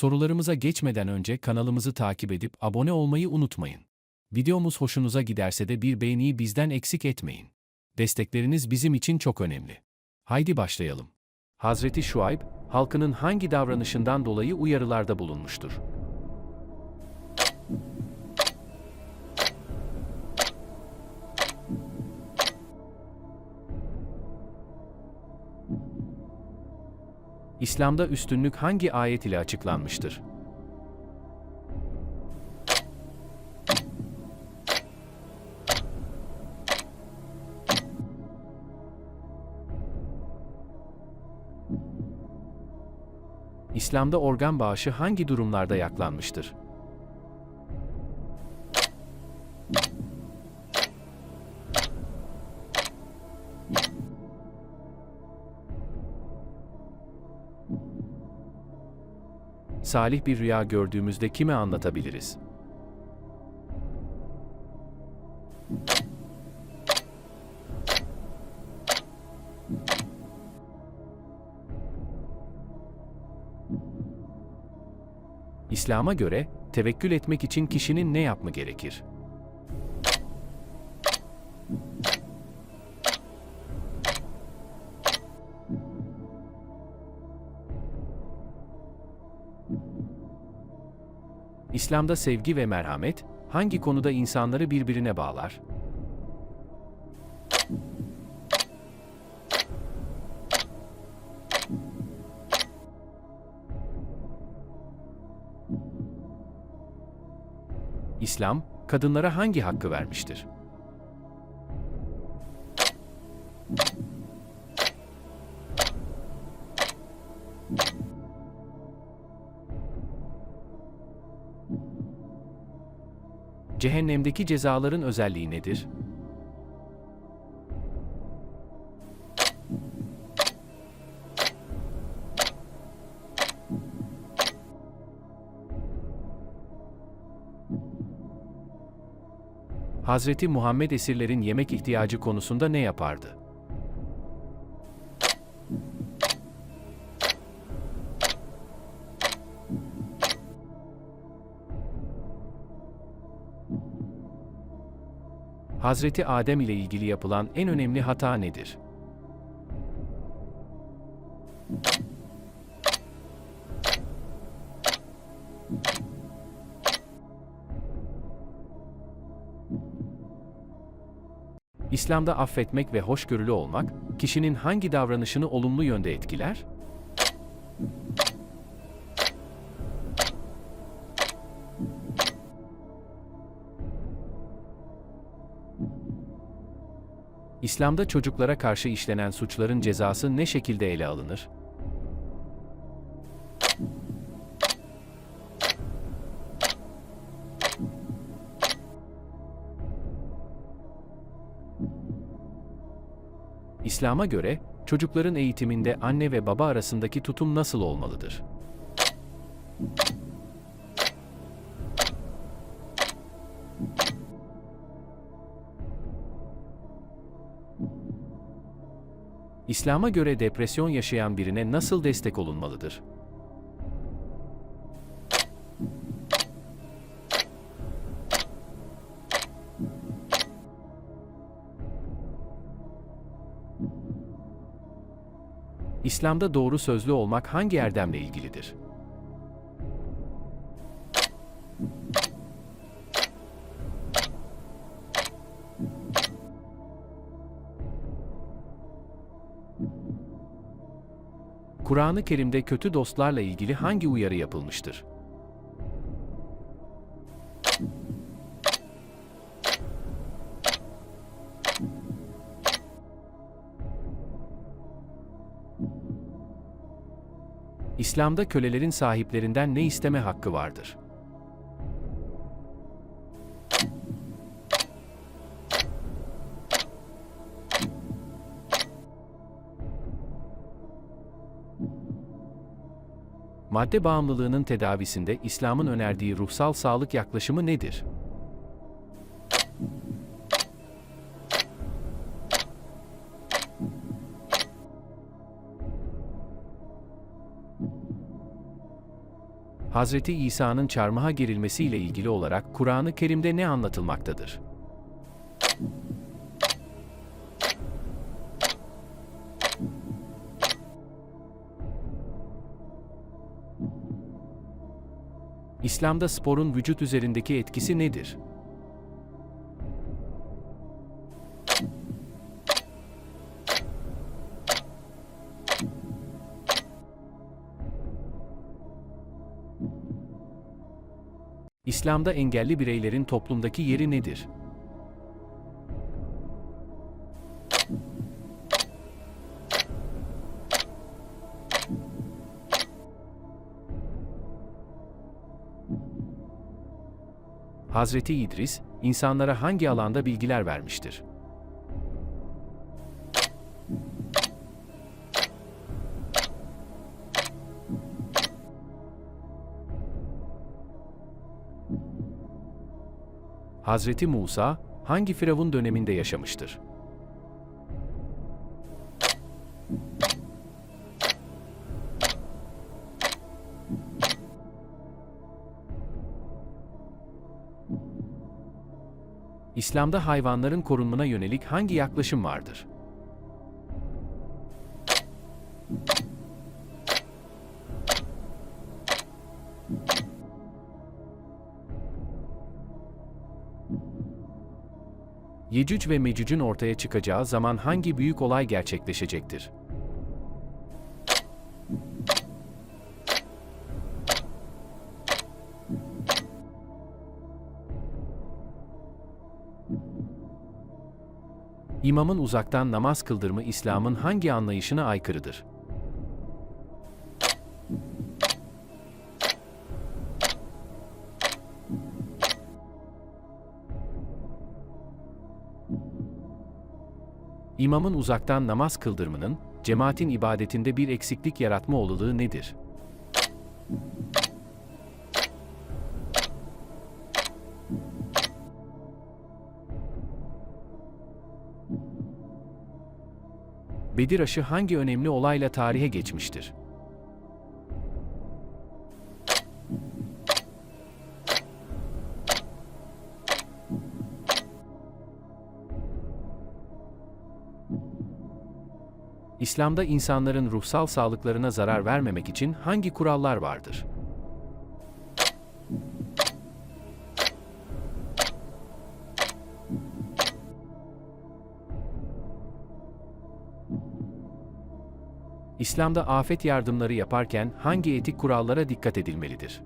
Sorularımıza geçmeden önce kanalımızı takip edip abone olmayı unutmayın. Videomuz hoşunuza giderse de bir beğeniyi bizden eksik etmeyin. Destekleriniz bizim için çok önemli. Haydi başlayalım. Hazreti Şuayb, halkının hangi davranışından dolayı uyarılarda bulunmuştur? İslam'da üstünlük hangi ayet ile açıklanmıştır? İslam'da organ bağışı hangi durumlarda yaklanmıştır? Salih bir rüya gördüğümüzde kime anlatabiliriz? İslam'a göre tevekkül etmek için kişinin ne yapma gerekir? İslam'da sevgi ve merhamet hangi konuda insanları birbirine bağlar? İslam, kadınlara hangi hakkı vermiştir? Cehennemdeki cezaların özelliği nedir? Hazreti Muhammed esirlerin yemek ihtiyacı konusunda ne yapardı? Hazreti Adem ile ilgili yapılan en önemli hata nedir? İslam'da affetmek ve hoşgörülü olmak, kişinin hangi davranışını olumlu yönde etkiler? İslam'da çocuklara karşı işlenen suçların cezası ne şekilde ele alınır? İslam'a göre çocukların eğitiminde anne ve baba arasındaki tutum nasıl olmalıdır? İslam'a göre depresyon yaşayan birine nasıl destek olunmalıdır? İslam'da doğru sözlü olmak hangi erdemle ilgilidir? Kur'an-ı Kerim'de kötü dostlarla ilgili hangi uyarı yapılmıştır? İslam'da kölelerin sahiplerinden ne isteme hakkı vardır? Madde bağımlılığının tedavisinde İslam'ın önerdiği ruhsal sağlık yaklaşımı nedir? Hazreti İsa'nın çarmıha gerilmesiyle ilgili olarak Kur'an-ı Kerim'de ne anlatılmaktadır? İslam'da sporun vücut üzerindeki etkisi nedir? İslam'da engelli bireylerin toplumdaki yeri nedir? Hazreti İdris, insanlara hangi alanda bilgiler vermiştir? Hazreti Musa, hangi firavun döneminde yaşamıştır? İslam'da hayvanların korunmana yönelik hangi yaklaşım vardır? Yecüc ve Mecüc'ün ortaya çıkacağı zaman hangi büyük olay gerçekleşecektir? İmamın uzaktan namaz kıldırımı İslam'ın hangi anlayışına aykırıdır? İmamın uzaktan namaz kıldırımının, cemaatin ibadetinde bir eksiklik yaratma olasılığı nedir? Bedir aşı hangi önemli olayla tarihe geçmiştir? İslam'da insanların ruhsal sağlıklarına zarar vermemek için hangi kurallar vardır? İslam'da afet yardımları yaparken hangi etik kurallara dikkat edilmelidir?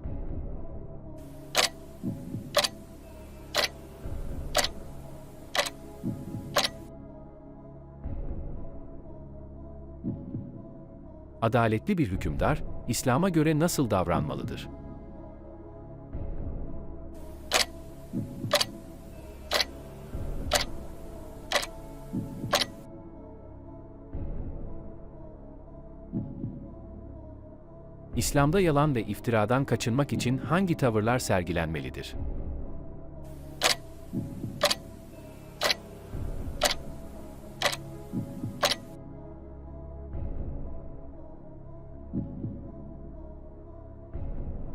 Adaletli bir hükümdar, İslam'a göre nasıl davranmalıdır? İslam'da yalan ve iftiradan kaçınmak için hangi tavırlar sergilenmelidir?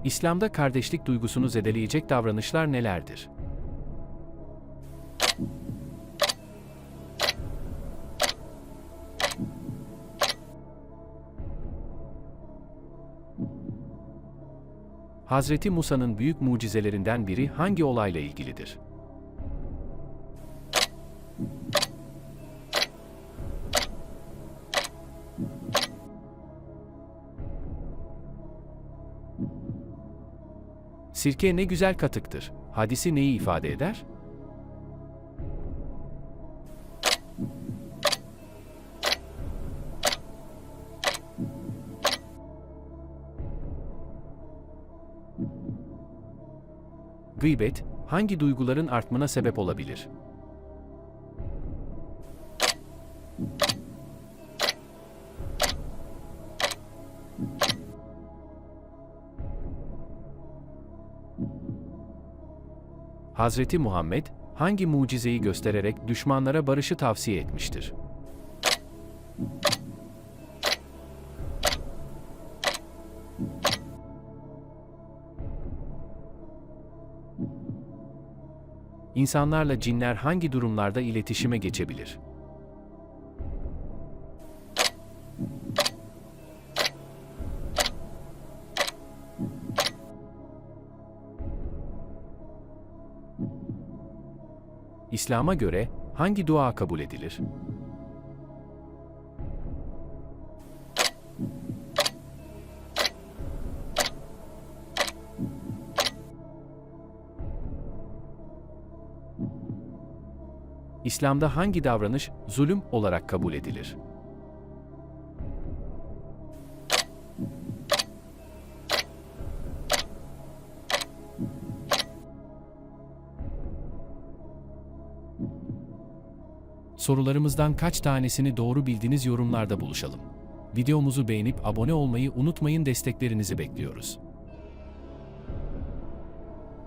İslam'da kardeşlik duygusunu zedeleyecek davranışlar nelerdir? Hazreti Musa'nın büyük mucizelerinden biri hangi olayla ilgilidir? Sirke ne güzel katıktır. Hadisi neyi ifade eder? Gıybet, hangi duyguların artmana sebep olabilir? Hazreti Muhammed, hangi mucizeyi göstererek düşmanlara barışı tavsiye etmiştir? İnsanlarla cinler hangi durumlarda iletişime geçebilir? İslam'a göre hangi dua kabul edilir? İslam'da hangi davranış zulüm olarak kabul edilir? Sorularımızdan kaç tanesini doğru bildiniz yorumlarda buluşalım. Videomuzu beğenip abone olmayı unutmayın desteklerinizi bekliyoruz.